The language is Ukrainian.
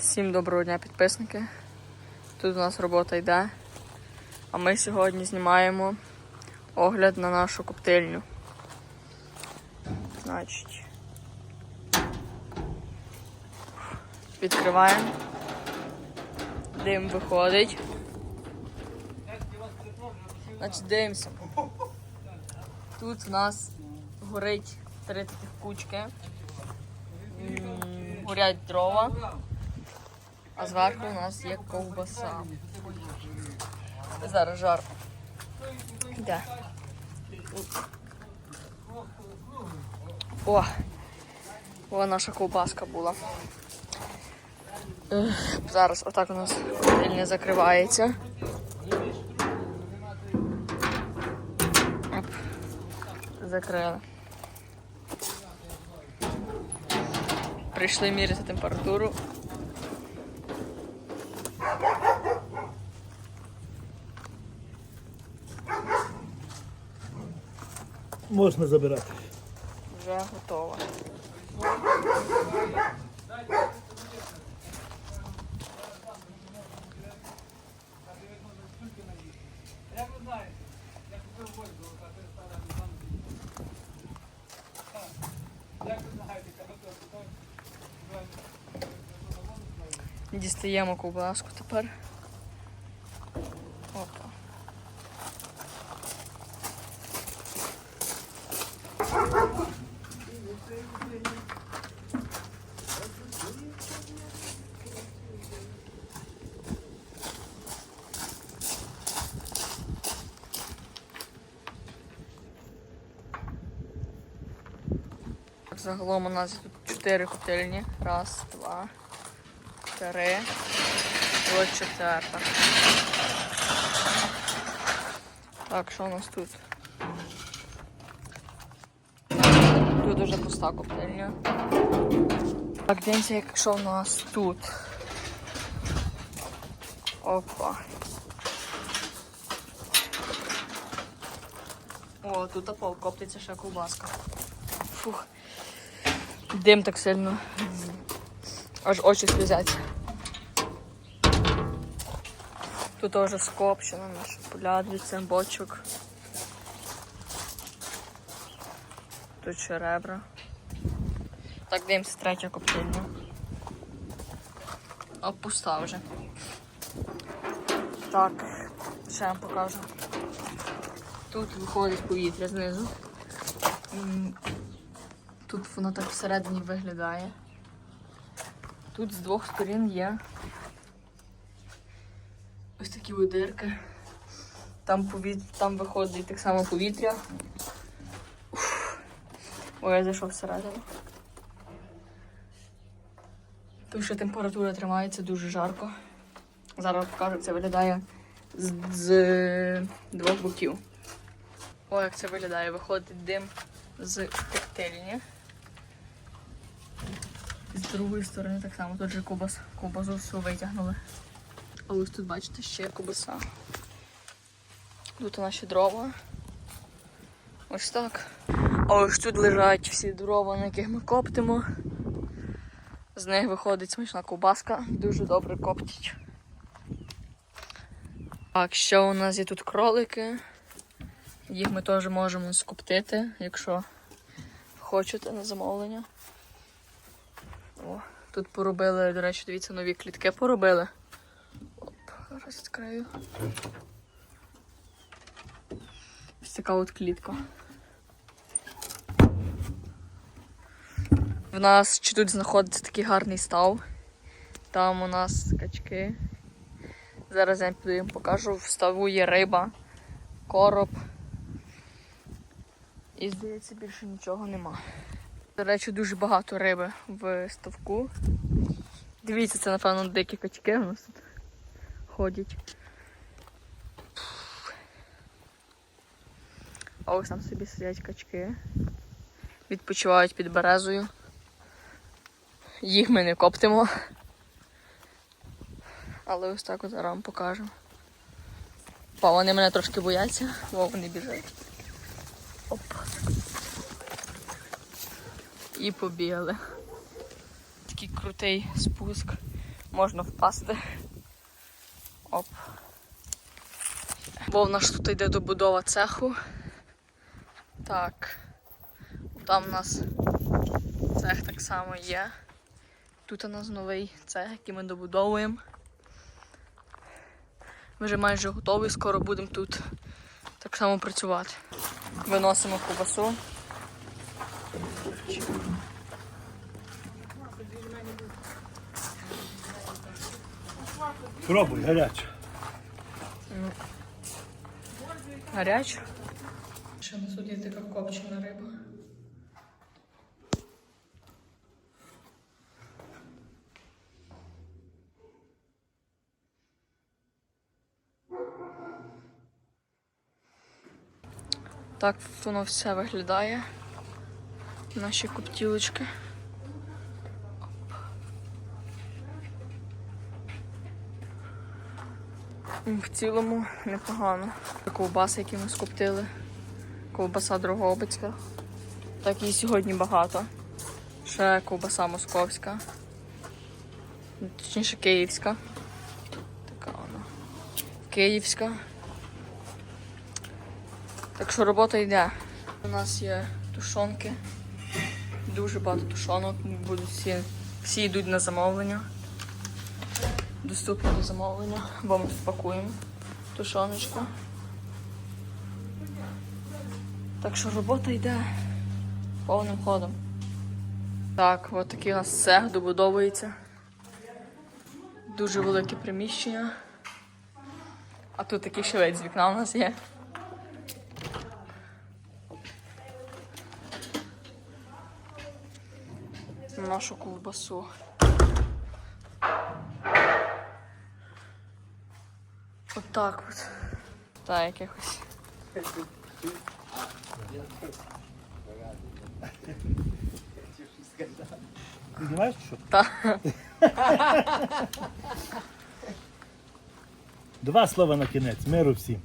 Всім доброго дня, підписники. Тут у нас робота йде. А ми сьогодні знімаємо огляд на нашу коптильню. Значить. Відкриваємо. Дим виходить. Значить, дивимося. Тут у нас горить три таких кучки. Горять дрова. А зверху у нас є ковбаса. Зараз жар. Де? О! О, наша ковбаска була. Зараз отак у нас не закривається. Оп. Закрили. Прийшли міряти температуру. Можна забирати. Вже готова. Дістаємо ковбаску тепер. Загалом у нас тут чотири котельні. Раз, два, три. От четверта. Так, що у нас тут? Тут уже пуста коптильня. Так, дивіться, як що у нас тут. Опа. О, тут опол коптиться ще ковбаска. Фух. Дим так сильно. Аж очі слізяться. Тут теж скопчено наш полядвиця, бочок. Тут ще ребра. Так, дивимося третя коптильня. О, пуста вже. Так, ще вам покажу. Тут виходить повітря знизу. Тут воно так всередині виглядає. Тут з двох сторін є ось такі дирки. Там, повіт... Там виходить так само повітря. Уф. Ой, я зайшов всередину. Тут ще температура тримається дуже жарко. Зараз покажу, як це виглядає з, з двох боків. Ой, як це виглядає. Виходить дим з коктейльні. З другої сторони так само. Тут же ковбас, ковбасу всю витягнули. А ось тут бачите ще ковбаса. Тут наші дрова. Ось так. А ось тут лежать всі дрова, на яких ми коптимо. З них виходить смачна ковбаска, дуже добре коптять. Так, ще у нас є тут кролики. Їх ми теж можемо скоптити, якщо хочете на замовлення. О, тут поробили, до речі, дивіться, нові клітки поробили. Оп, зараз відкрию. Ось така от клітка. В нас чи тут знаходиться такий гарний став. Там у нас качки. Зараз я їм покажу. В ставу є риба, короб. І здається, більше нічого нема. До речі, дуже багато риби в ставку. Дивіться, це, напевно, дикі качки у нас тут ходять. А ось там собі сидять качки. Відпочивають під березою. Їх ми не коптимо. Але ось так от зараз вам покажу. Па, вони мене трошки бояться, бо вони біжать. І побігли. Такий крутий спуск. можна впасти. Оп. Бо в нас тут йде добудова цеху. Так. Там у нас цех так само є. Тут у нас новий цех, який ми добудовуємо. Ми вже майже готові, скоро будемо тут так само працювати. Виносимо ковбасу. Пробуй, гаряче. Гаряче. Ще на суді така копчена риба. Так воно все виглядає. Наші коптілочки. В цілому непогано. Ковбаси, які ми скоптили. Ковбаса Дрогобицька. Так і сьогодні багато. Ще ковбаса московська. Точніше київська. Така вона. Київська. Так що робота йде. У нас є тушонки. Дуже багато тушонок. Будуть всі, всі йдуть на замовлення. Доступні до замовлення, бо ми тут пакуємо тушоночку. Так що робота йде повним ходом. Так, от такий у нас цех добудовується. Дуже велике приміщення. А тут такий швець з вікна у нас є. Нашу ковбасу. Отак от. Так, якось. Ти знімаєш що? Так. Два слова на кінець. Миру всім.